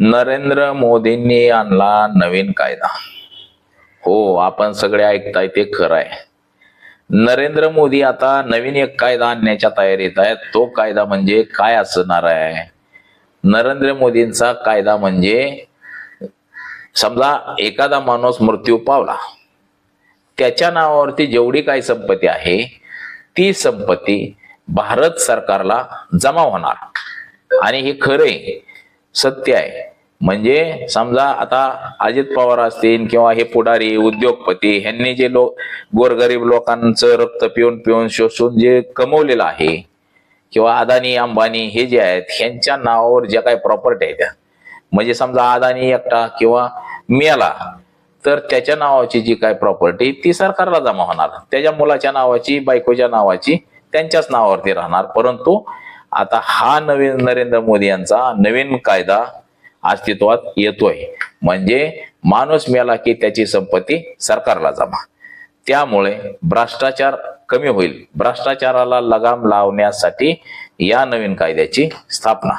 नरेंद्र मोदींनी आणला नवीन कायदा. हो आपण सगळे ऐकताय ते खरं आहे. नरेंद्र मोदी आता नवीन एक कायदा आणण्याच्या तयारीत आहे तो कायदा म्हणजे काय असणार आहे? नरेंद्र मोदींचा कायदा म्हणजे समजा एखादा माणूस मृत्यू पावला. त्याच्या नावावरती जेवढी काही संपत्ती आहे ती संपत्ती भारत सरकारला जमा होणार. आणि हे खरे सत्य आहे. म्हणजे समजा आता अजित पवार असतील किंवा हे पुढारी उद्योगपती ह्यांनी जे लोक गोरगरीब लोकांचं रक्त पिऊन पिऊन शोषून जे कमवलेलं आहे किंवा अदानी अंबानी हे जे आहेत ह्यांच्या नावावर ज्या काही प्रॉपर्टी आहेत त्या म्हणजे समजा अदानी एकटा किंवा मियाला तर त्याच्या नावाची जी काय प्रॉपर्टी ती सरकारला जमा होणार. त्याच्या मुलाच्या नावाची बायकोच्या नावाची त्यांच्याच नावावरती राहणार. परंतु आता हा नवीन नरेंद्र मोदी यांचा नवीन कायदा अस्तित्वात येतोय. म्हणजे माणूस मिळाला की त्याची संपत्ती सरकारला जमा. त्यामुळे भ्रष्टाचार कमी होईल. भ्रष्टाचाराला लगाम लावण्यासाठी या नवीन कायद्याची स्थापना.